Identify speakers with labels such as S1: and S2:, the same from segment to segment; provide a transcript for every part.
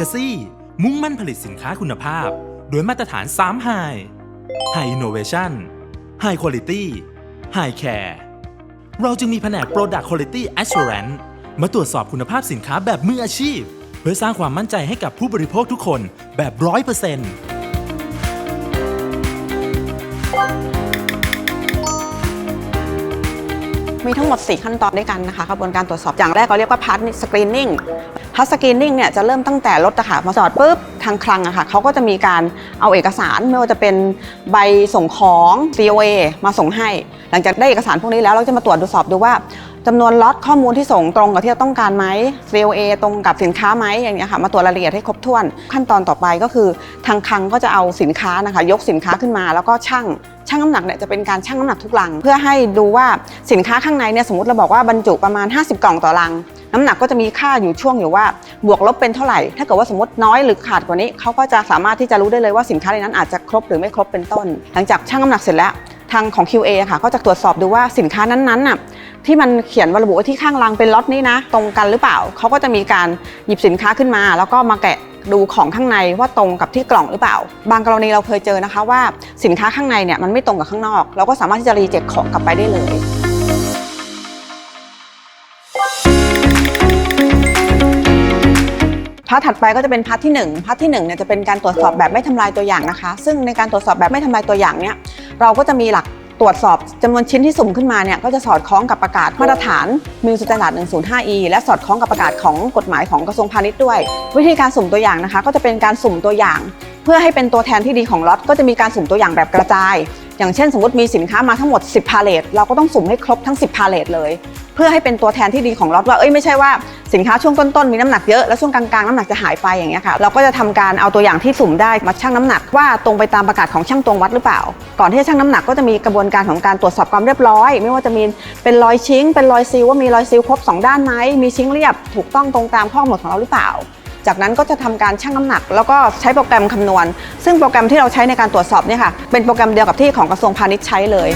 S1: Legacy มุ่งมั่นผลิตสินค้าคุณภาพ โดยมาตรฐาน3 High High Innovation High Quality High Care เราจึงมีแผนก Product Quality Assurance มาตรวจสอบคุณภาพสินค้าแบบมืออาชีพ เพื่อสร้างความมั่นใจให้กับผู้บริโภคทุกคนแบบ 100%
S2: มีทั้งหมด 4 ขั้นตอนด้วยกันนะคะกระบวนการตรวจสอบอย่างแรกเราเรียกว่าพาร์ทสกรีนนิ่งพาร์ทสกรีนนิ่งเนี่ยจะเริ่มตั้งแต่รถอะค่ะมาจอดปุ๊บทางคลังอะค่ะเขาก็จะมีการเอาเอกสารไม่ว่าจะเป็นใบส่งของ COA มาส่งให้ หลังจากได้เอกสารพวกนี้แล้วเราจะมาตรวจดูสอบดูว่า จำนวนล็อตข้อมูลที่ส่งตรงกับที่เราต้องการไหม COA ตรงกับสินค้าไหมอย่างเงี้ยค่ะมาตรวจรายละเอียดให้ครบถ้วน ขั้นตอนต่อไปก็คือ ทางคลังก็จะเอาสินค้านะคะ ยกสินค้าขึ้นมา แล้วก็ชั่งชั่งน้ำหนักเนี่ยจะเป็นการชั่งน้ำหนักทุกลัง เพื่อให้ดูว่าสินค้าข้างในเนี่ยสมมติเราบอกว่าบรรจุประมาณ 50 กล่องต่อลัง น้ำหนักก็จะมีค่าอยู่ช่วงอยู่ว่า บวกลบเป็นเท่าไหร่ ถ้าเกิดว่าสมมติน้อยหรือขาดกว่านี้เขาก็จะสามารถที่จะรู้ได้เลยว่าสินค้าในนั้นอาจจะครบหรือไม่ครบเป็นต้น หลังจากชั่งน้ำหนักเสร็จแล้วทางของ QA ค่ะก็จะตรวจสอบดูว่าสินค้านั้นๆน่ะ ที่มันเขียนว่าระบุไว้ที่ข้างลังเป็นล็อตนี้นะ ตรงกันหรือเปล่าเขาก็จะมีการหยิบสินค้าขึ้นมา แล้วก็มาแกะดูของข้างในว่าตรงกับที่กล่องหรือเปล่า บางกรณีเราเคยเจอนะคะว่าสินค้าข้างในเนี่ยมันไม่ตรงกับข้างนอก เราก็สามารถที่จะรีเจ็คของกลับไปได้เลยพาร์ทถัดไปก็จะเป็นพาร์ทที่1พาร์ทที่1เนี่ยจะเป็นการตรวจสอบแบบไม่ทำลายตัวอย่างนะคะ ซึ่งในการตรวจสอบแบบไม่ทำลายตัวอย่างเนี่ยเราก็จะมีหลัก ตรวจสอบจำนวนชิ้นที่สุ่มขึ้นมาเนี่ยก็จะสอดคล้องกับประกาศมาตรฐานมิวสแตนดาร์ด 105E และสอดคล้องกับประกาศของกฎหมายของกระทรวงพาณิชย์ด้วย วิธีการสุ่มตัวอย่างนะคะ ก็จะเป็นการสุ่มตัวอย่าง เพื่อให้เป็นตัวแทนที่ดีของล็อตก็จะมีการสุ่มตัวอย่างแบบกระจาย อย่างเช่น สมมติมีสินค้ามาทั้งหมด 10 พาเลทเราก็ต้องสุ่มให้ครบทั้ง 10 พาเลทเลย เพื่อให้เป็นตัวแทนที่ดีของล็อตว่าเอ้ยไม่ใช่ว่า สินค้าช่วงต้นๆมีน้ำหนักเยอะแล้วช่วงกลางๆน้ำหนักจะหายไปอย่างเงี้ยค่ะเราก็จะทำการเอาตัวอย่างที่สุ่มได้มาชั่งน้ำหนักว่าตรงไปตามประกาศของช่างตวงวัดหรือเปล่า ก่อนที่จะชั่งน้ำหนักก็จะมีกระบวนการของการตรวจสอบความเรียบร้อย ไม่ว่าจะมีเป็นรอยชิ้ง เป็นรอยซีลว่ามีรอยซีลครบสองด้านไหมมีชิ้งเรียบถูกต้องตรงตามข้อกำหนดของเราหรือเปล่าจากนั้นก็จะทำการชั่งน้ำหนัก แล้วก็ใช้โปรแกรมคำนวณ ซึ่งโปรแกรมที่เราใช้ในการตรวจสอบเนี่ยค่ะเป็นโปรแกรมเดียวกับที่ของกระทรวงพาณิชย์ใช้เลย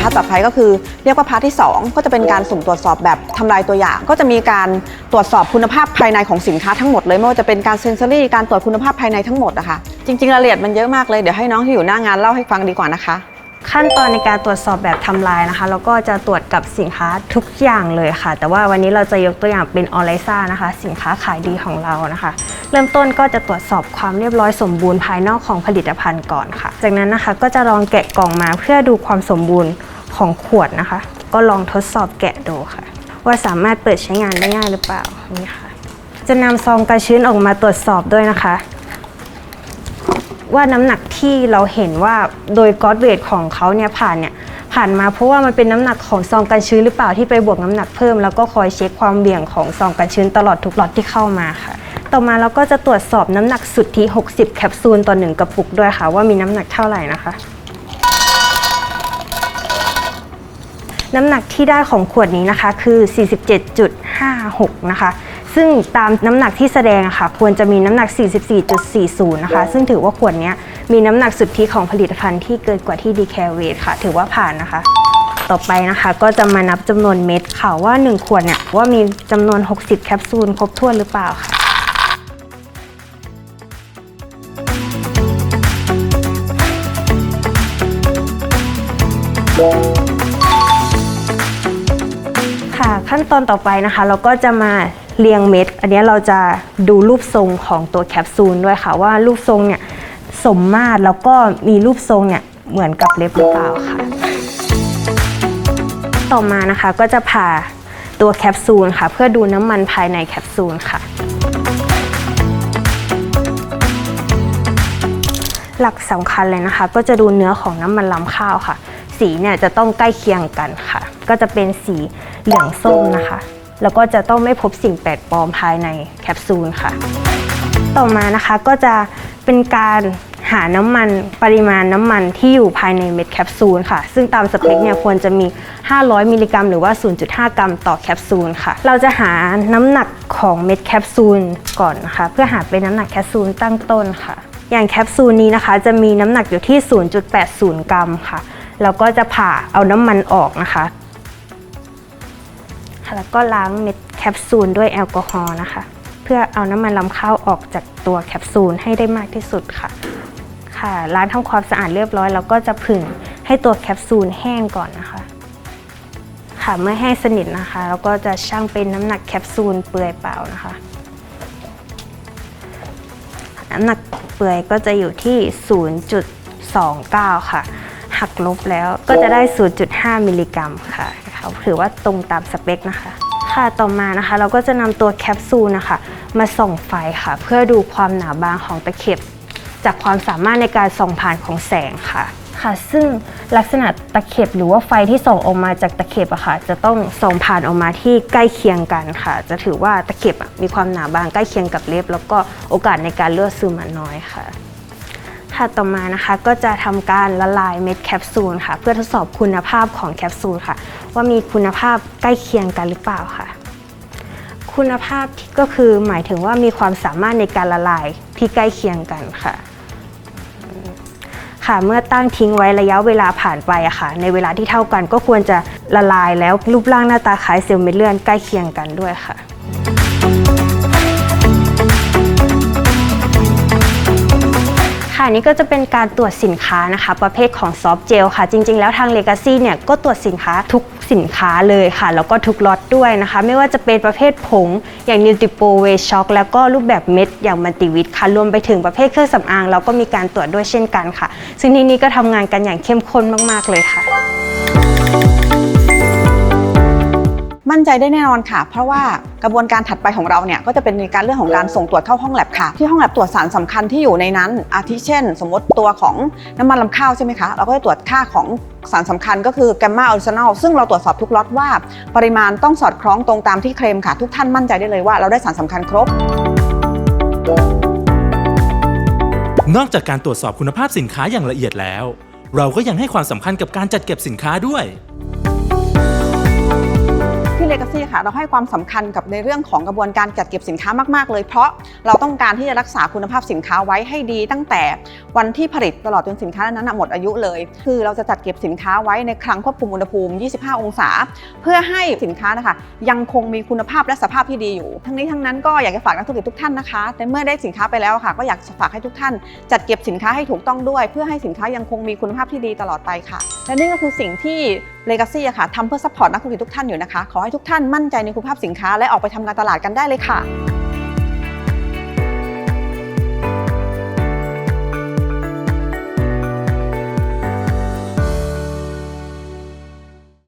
S2: พาร์ทต่อไปก็คือเรียกว่าพาร์ทที่ 2 ก็จะเป็นการสุ่มตรวจสอบแบบทำลายตัวอย่าง ก็จะมีการตรวจสอบคุณภาพภายในของสินค้าทั้งหมดเลยไม่ว่าจะเป็นการเซนเซอรี่การตรวจคุณภาพภายในทั้งหมดอะคะจริงๆรายละเอียดมันเยอะมากเลยเดี๋ยวให้น้องที่อยู่หน้างานเล่าให้ฟังดีกว่านะคะ
S3: ขั้นตอนในการตรวจสอบแบบทำลายนะคะเราก็จะตรวจกับสินค้าทุกอย่างเลยค่ะ แต่ว่าวันนี้เราจะยกตัวอย่างเป็นออไลซ่านะคะ สินค้าขายดีของเรานะคะ เริ่มต้นก็จะตรวจสอบความเรียบร้อยสมบูรณ์ภายนอกของผลิตภัณฑ์ก่อนค่ะ จากนั้นนะคะก็จะลองแกะกล่องมาเพื่อดูความสมบูรณ์ ของขวดนะคะ ก็ลองทดสอบแกะดูค่ะ ว่าสามารถเปิดใช้งานได้ง่ายหรือเปล่านี่ค่ะ จะนำซองกระชื้นออกมาตรวจสอบด้วยนะคะ ว่าน้ำหนักที่เราเห็นว่าโดยก๊อดเวทของเขาเนี่ยผ่านเนี่ยผ่านมาเพราะว่ามันเป็นน้ำหนักของซองกันชื้นหรือเปล่าที่ไปบวกน้ำหนักเพิ่มแล้วก็คอยเช็คความเบี่ยงของซองกันชื้นตลอดทุกล็อตที่เข้ามาค่ะ ต่อมาเราก็จะตรวจสอบน้ำหนักสุดทธิ60 แคปซูลต่อหนึ่งกระปุกด้วยค่ะ ว่ามีน้ำหนักเท่าไหร่นะคะ น้ำหนักที่ได้ของขวดนี้นะคะ คือ 47.56 นะคะ ซึ่งตามน้ำหนักที่แสดงะค่ะ ควรจะมีน้ำหนัก 44.40 นะคะ ซึ่งถือว่าขวดนี้มีน้ำหนักสุทธิของผลิตภัณฑ์ที่เกินกว่าที่ดีแคเวทค่ะ ถือว่าผ่านนะคะต่อไปนะคะก็จะมานับจำนวนเม็ดค่ะว่า 1 ขวดเนี่ยว่ามีจำนวน 60 แคปซูลครบถ้วนหรือเปล่าค่ะ ค่ะ ขั้นตอนต่อไปนะคะ เราก็จะมาเรียงเม็ด อันนี้เราจะดูรูปทรงของตัวแคปซูลด้วยค่ะว่ารูปทรงเนี่ยสมมาตรแล้วก็มีรูปทรงเนี่ยเหมือนกับเล็บหรือเปล่าค่ะ ต่อมานะคะก็จะผ่าตัวแคปซูลค่ะ เพื่อดูน้ำมันภายในแคปซูลค่ะ หลักสำคัญเลยนะคะ ก็จะดูเนื้อของน้ำมันลำข้าวค่ะ สีเนี่ยจะต้องใกล้เคียงกันค่ะ ก็จะเป็นสี เหลืองส้มนะคะ แล้วก็จะต้องไม่พบสิ่งแปลกปลอมภายในแคปซูลค่ะ ต่อมานะคะก็จะเป็นการหาน้ำมันปริมาณน้ำมันที่อยู่ภายในเม็ดแคปซูลค่ะ ซึ่งตามสเปคเนี่ยควรจะมี 500 มิลลิกรัม หรือว่า 0.5 กรัมต่อแคปซูลค่ะ เราจะหาน้ำหนักของเม็ดแคปซูลก่อนนะคะ เพื่อหาเป็นน้ำหนักแคปซูลตั้งต้นค่ะ อย่างแคปซูลนี้นะคะ จะมีน้ำหนักอยู่ที่ 0.80 กรัมค่ะแล้วก็จะผ่าเอาน้ำมันออกนะคะ แล้วก็ล้างเม็ดแคปซูลด้วยแอลกอฮอล์นะคะ เพื่อเอาน้ำมันลำข้าวออกจากตัวแคปซูลให้ได้มากที่สุดค่ะ ค่ะล้างทำความสะอาดเรียบร้อยแล้วก็จะผึ่งให้ตัวแคปซูลแห้งก่อนนะคะ ค่ะเมื่อแห้งสนิทนะคะเราก็จะชั่งเป็นน้ำหนักแคปซูลเปลือยเปล่านะคะ น้ำหนักเปลือยก็จะอยู่ที่ 0.29 ค่ะ หักลบแล้วก็จะได้ 0.5 มิลลิกรัมค่ะ เขาถือว่าตรงตามสเปคนะคะ ค่ะต่อมานะคะเราก็จะนำตัวแคปซูลนะคะ มาส่องไฟค่ะ เพื่อดูความหนาบางของตะเข็บ จากความสามารถในการส่องผ่านของแสงค่ะค่ะ ซึ่งลักษณะตะเข็บหรือว่าไฟที่ส่องออกมาจากตะเข็บอะค่ะ จะต้องส่องผ่านออกมาที่ใกล้เคียงกันค่ะ จะถือว่าตะเข็บมีความหนาบางใกล้เคียงกับเล็บ แล้วก็โอกาสในการเลือดซึมอะน้อยค่ะ ค่ะต่อมานะคะก็จะทำการละลายเม็ดแคปซูลค่ะ เพื่อทดสอบคุณภาพของแคปซูลค่ะ ว่ามีคุณภาพใกล้เคียงกันหรือเปล่าค่ะ คุณภาพที่ก็คือหมายถึงว่ามีความสามารถในการละลายที่ใกล้เคียงกันค่ะค่ะเมื่อตั้งทิ้งไว้ระยะเวลาผ่านไปอะค่ะ ในเวลาที่เท่ากันก็ควรจะละลายแล้วรูปร่างหน้าตาคล้ายเซลล์เม็ดเลือดใกล้เคียงกันด้วยค่ะ ค่ะนี่ก็จะเป็นการตรวจสินค้านะคะ ประเภทของซอฟต์เจลค่ะ จริง ๆ แล้วทาง Legacy เนี่ยก็ตรวจสินค้าทุกสินค้าเลยค่ะ แล้วก็ทุกล็อตด้วยนะคะ ไม่ว่าจะเป็นประเภทผง อย่าง n u t r i p o w a y Shock แล้วก็รูปแบบเม็ดอย่างมันติวิทค่ะ รวมไปถึงประเภทเครื่องสำอางเราก็มีการตรวจด้วยเช่นกันค่ะ ซึ่งที่นี้ก็ทำงานกันอย่างเข้มข้นมาก ๆ เลยค่ะ
S2: นใจได้แน่นอนค่ะ เพราะว่ากระบวนการถัดไปของเราเนี่ยก็จะเป็นในการเรื่องของการส่งตรวจเข้าห้องแลบค่ะ ที่ห้องแลบตรวจสารสำคัญที่อยู่ในนั้น อาทิเช่น สมมติตัวของน้ำมันลำข้าวใช่ไหมคะ เราก็จะตรวจค่าของสารสำคัญก็คือแกมมาออริจินอลซึ่งเราตรวจสอบทุกล็อตว่า ปริมาณต้องสอดคล้องตรงตามที่เคลมค่ะ ทุกท่านมั่นใจได้เลยว่าเราได้สารสำคัญครบ
S1: นอกจากการตรวจสอบคุณภาพสินค้าอย่างละเอียดแล้ว เราก็ยังให้ความสำคัญกับการจัดเก็บสินค้าด้วย
S2: Legacy ค่ะ เราให้ความสำคัญกับในเรื่องของกระบวนการจัดเก็บสินค้ามาก ๆ เลย เพราะเราต้องการที่จะรักษาคุณภาพสินค้าไว้ให้ดี ตั้งแต่วันที่ผลิตตลอดจนสินค้านั้นหมดอายุเลย คือเราจะจัดเก็บสินค้าไว้ในคลังควบคุมอุณหภูมิ 25 องศา เพื่อให้สินค้านะคะยังคงมีคุณภาพและสภาพที่ดีอยู่ ทั้งนี้ทั้งนั้นก็อยากจะฝากนักธุรกิจทุกท่านนะคะในเมื่อได้สินค้าไปแล้วค่ะก็อยากฝากให้ทุกท่าน จัดเก็บสินค้าให้ถูกต้องด้วย เพื่อให้สินค้ายังคงมีคุณภาพที่ดีตลอดไปค่ะ และนี่ก็คือสิ่งที่ Legacy อะค่ะทำเพื่อซัพพอร์ตนักธุรกิจทุกท่านอยู่นะคะ ขอให้ทุกท่านมั่นใจในคุณภาพสินค้าและออกไปทำการตลาดกันได้เลยค่ะ